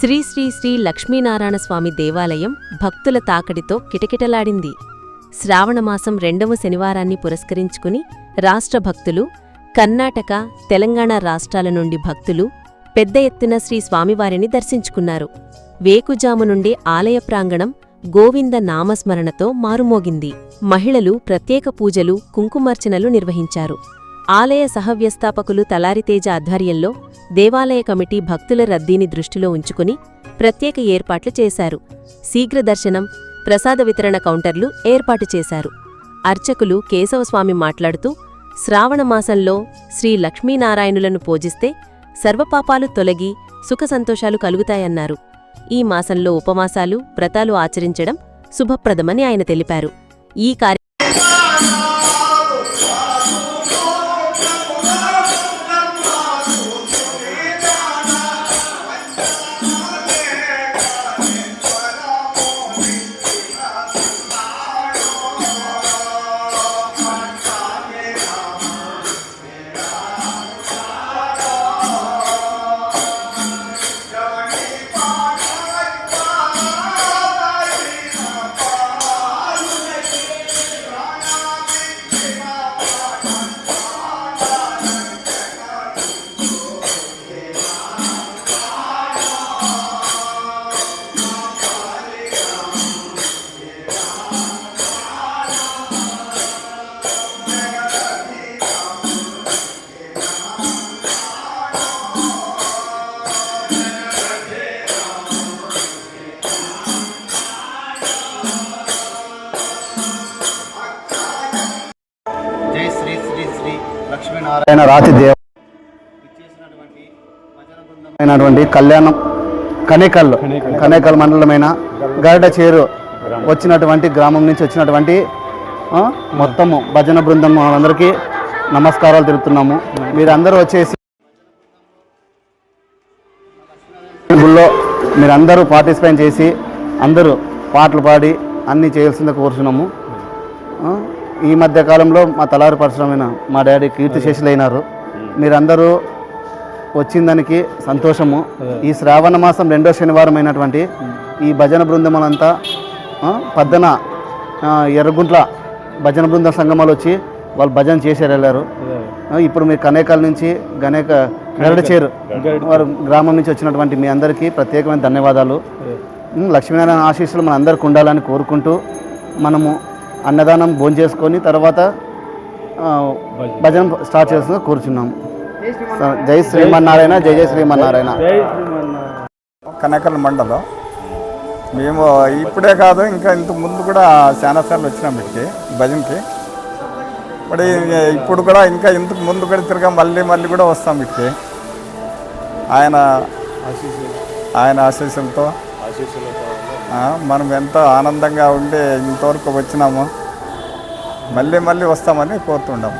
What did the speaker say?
శ్రీ శ్రీ శ్రీ లక్ష్మీనారాయణ స్వామి దేవాలయం భక్తుల తాకడితో కిటకిటలాడింది. శ్రావణమాసం రెండవ శనివారాన్ని పురస్కరించుకుని రాష్ట్ర భక్తులు కర్ణాటక తెలంగాణ రాష్ట్రాల నుండి భక్తులు పెద్ద ఎత్తున శ్రీ స్వామివారిని దర్శించుకున్నారు. వేకుజాము నుండి ఆలయ ప్రాంగణం గోవింద నామస్మరణతో మారుమోగింది. మహిళలు ప్రత్యేక పూజలు కుంకుమార్చనలు నిర్వహించారు. ఆలయ సహవ్యస్థాపకులు తలారితేజ ఆధ్వర్యంలో దేవాలయ కమిటీ భక్తుల రద్దీని దృష్టిలో ఉంచుకుని ప్రత్యేక ఏర్పాట్లు చేశారు. శీఘ్ర దర్శనం ప్రసాద వితరణ కౌంటర్లు ఏర్పాటు చేశారు. అర్చకులు కేశవస్వామి మాట్లాడుతూ శ్రావణమాసంలో శ్రీ లక్ష్మీనారాయణులను పూజిస్తే సర్వపాపాలు తొలగి సుఖసంతోషాలు కలుగుతాయన్నారు. ఈ మాసంలో ఉపవాసాలు వ్రతాలు ఆచరించడం శుభప్రదమని ఆయన తెలిపారు. ఈ కార్య లక్ష్మీనారాయణ రాతి దేవ బృందమైనటువంటి కళ్యాణం కనేకల్ కనేకల్. మండలమైన గరడ చేరు వచ్చినటువంటి గ్రామం నుంచి వచ్చినటువంటి ఆ, మొత్తము భజన బృందం అందరికీ నమస్కారాలు తెలుపుతున్నాము. మీరందరూ వచ్చేసి గుళ్ళో మీరందరూ పార్టిసిపేట్ చేసి అందరూ పాటలు పాడి అన్నీ చేయాల్సిందే కోరుచున్నాము. ఆ, ఈ మధ్య కాలంలో మా తలారి పరిశ్రమైన మా డాడీ కీర్తి శేషులైనారు మీరందరూ వచ్చిన దానికి సంతోషము. ఈ శ్రావణ మాసం రెండో శనివారం అయినటువంటి ఈ భజన బృందములంతా పద్దన ఎర్రగుంట్ల భజన బృందం సంగమాలు వచ్చి వాళ్ళు భజన చేశారు వెళ్ళారు ఇప్పుడు మీరు కనేకాల నుంచి గనేక గరడచేరు వారు గ్రామం నుంచి వచ్చినటువంటి మీ అందరికీ ప్రత్యేకమైన ధన్యవాదాలు. లక్ష్మీనారాయణ ఆశీస్సులు మన అందరికి ఉండాలని కోరుకుంటూ మనము అన్నదానం భోంచేసుకొని తర్వాత ఆ, భజన. స్టార్ట్ చేస్తుందో కూర్చున్నాము స- జై శ్రీమన్నారాయణ జై జై శ్రీమన్నారాయణ. కనకల మండలం. మేము ఇప్పుడే కాదు ఇంకా ఇంత ముందు కూడా చాలా సార్లు వచ్చినాం ఇక్కడికి భజనకి. మరి ఇప్పుడు కూడా ఇంకా ఇంతకు ముందు కూడా తిరగా మళ్ళీ మళ్ళీ కూడా వస్తాం ఇక్కడికి. ఆయన ఆయన ఆశీస్సులతో. మనం ఎంతో ఆనందంగా ఉండి ఇంతవరకు వచ్చినాము మళ్ళీ మళ్ళీ వస్తామని కోరుతుండాము